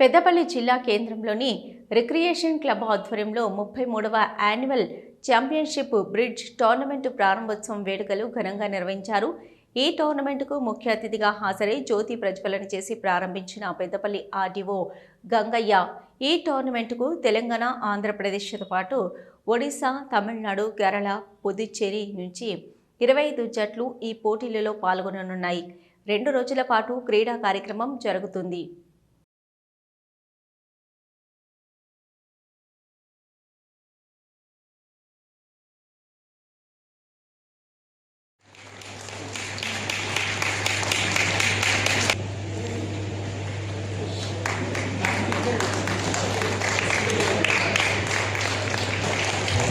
పెద్దపల్లి జిల్లా కేంద్రంలోని recreation club ఆధ్వర్యంలో ముప్పై మూడవ యాన్యువల్ ఛాంపియన్షిప్ బ్రిడ్జ్ టోర్నమెంటు ప్రారంభోత్సవం వేడుకలు ఘనంగా నిర్వహించారు. ఈ టోర్నమెంటుకు ముఖ్య అతిథిగా హాజరై జ్యోతి ప్రజ్వలన చేసి ప్రారంభించిన పెద్దపల్లి ఆర్డీఓ గంగయ్య ఈ టోర్నమెంటుకు తెలంగాణ ఆంధ్రప్రదేశ్తో పాటు ఒడిశా తమిళనాడు కేరళ పుదుచ్చేరి నుంచి ఇరవై ఐదు జట్లు ఈ పోటీలలో పాల్గొననున్నాయి. రెండు రోజుల పాటు క్రీడా కార్యక్రమం జరుగుతుంది.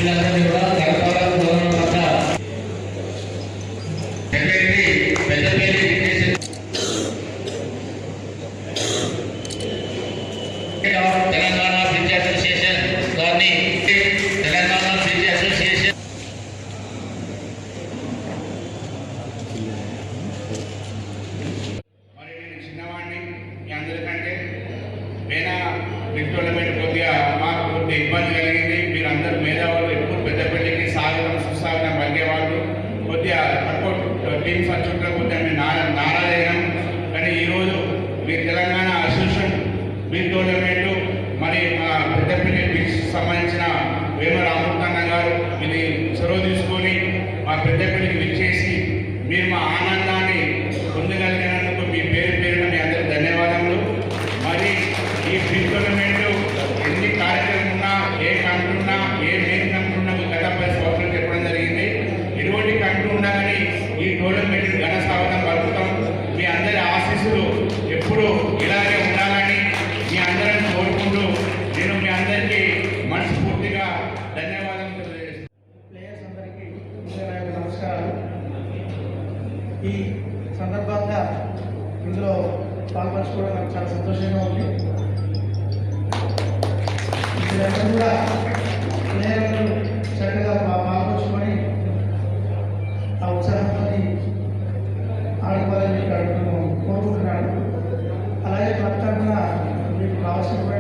కూడా గౌరవం సెక్రటరీ పెద్దపల్లి తెలంగాణ అసోసియేషన్ గారిని తెలంగాణ బ్రిడ్జ్ అసోసియేషన్ మరి నేను చిన్నవాడిని మీ అందరికంటే వేనా కొద్దిగా మాకు కొద్దిగా ఇబ్బంది కలిగింది. మీరు అందరు మేధావులు ఎప్పుడు పెద్దపల్లికి సాగడం సుస్సాగడం పలికేవాళ్ళు కొద్దిగా తక్కువ టీమ్స్ వచ్చుంటే కొద్దిగా మేము నారా నారాయణం కానీ ఈరోజు మీ తెలంగాణ అసోసియేషన్ మీ టోర్నమెంట్ మరి మా పెద్దపల్లి బీచ్ సంబంధించిన వేమ రామకృష్ణ గారు ఇది చొరవ తీసుకొని మా పెద్దపల్లికి విచ్చేసి మీరు మా ఆనందాన్ని పొందగలిగినందుకు మీ పేరు పేరున మీ అందరికి ధన్యవాదములు. మరి ఈ బీచ్ టోర్నమెంట్ ఎన్ని కార్యక్రమం ఉన్నా ఏ కంటున్నా ఏ ఈ టోర్నమెంట్ ఘన స్వాగతం పలుకుతాం. మీ అందరి ఆశీస్సులు ఎప్పుడూ ఇలాగే ఉండాలని మీ అందరిని కోరుకుంటూ నేను మీ అందరికీ మనస్ఫూర్తిగా ధన్యవాదాలు ప్లేయర్స్ అందరికీ నమస్కారాలు. ఈ సందర్భంగా ఇందులో పాల్పంచుకోవడం నాకు చాలా సంతోషంగా ఉంది. కూడా Amen.